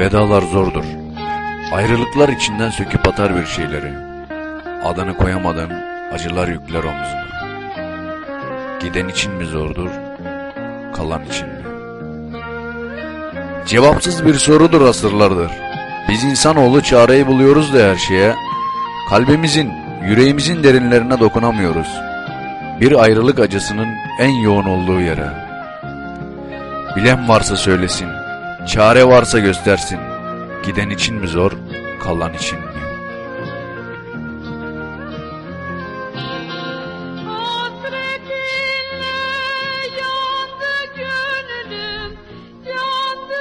Vedalar zordur. Ayrılıklar içinden söküp atar bir şeyleri. Adını koyamadığın acılar yükler omzuna. Giden için mi zordur, kalan için mi? Cevapsız bir sorudur asırlardır. Biz insanoğlu çareyi buluyoruz da her şeye. Kalbimizin, yüreğimizin derinlerine dokunamıyoruz. Bir ayrılık acısının en yoğun olduğu yere. Bilen varsa söylesin, çare varsa göstersin. Giden için mi zor, kalan için mi? Yandı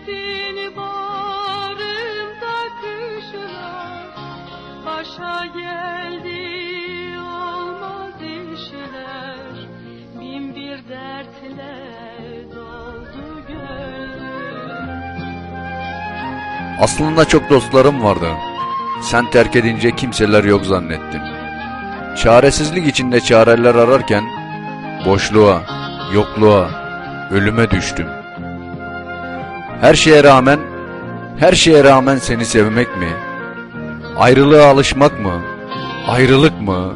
hasretin bağrımda kışlar. Başa geldi olmaz işler, bin bir dertle doldu gönlüm. Aslında çok dostlarım vardı. Sen terk edince kimseler yok zannettim. Çaresizlik içinde çareler ararken boşluğa, yokluğa, ölüme düştüm. Her şeye rağmen, her şeye rağmen seni sevmek mi? Ayrılığa alışmak mı? Ayrılık mı?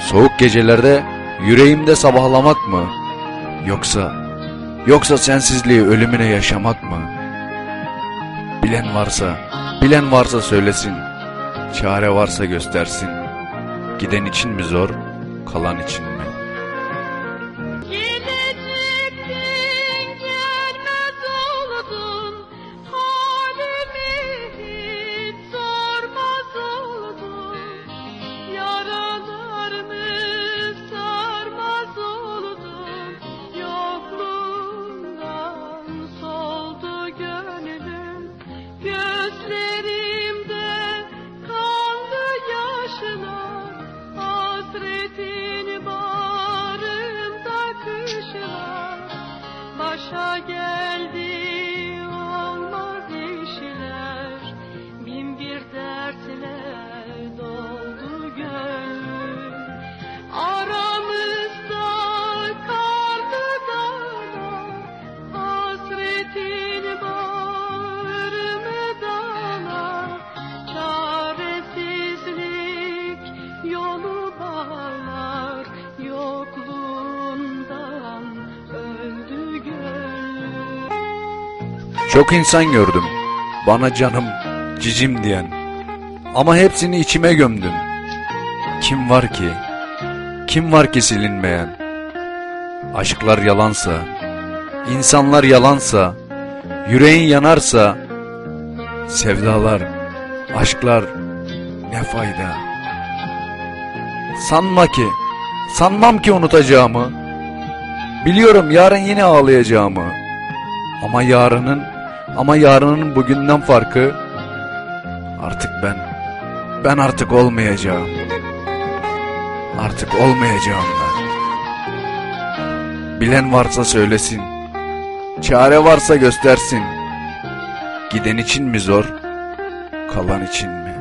Soğuk gecelerde yüreğimde sabahlamak mı? Yoksa, yoksa sensizliği ölümüne yaşamak mı? Bilen varsa, bilen varsa söylesin. Çare varsa göstersin. Giden için mi zor, kalan için mi? Başa geldi Çok insan gördüm. Bana canım, cicim diyen. Ama hepsini içime gömdüm. Kim var ki? Kim var ki silinmeyen? Aşklar yalansa, insanlar yalansa, yüreğin yanarsa, sevdalar, aşklar ne fayda? Sanma ki, sanmam ki unutacağımı. Biliyorum yarın yine ağlayacağımı. Ama yarının, ama yarının bugünden farkı artık ben, ben artık olmayacağım. Artık olmayacağım ben. Bilen varsa söylesin. Çare varsa göstersin. Giden için mi zor, kalan için mi?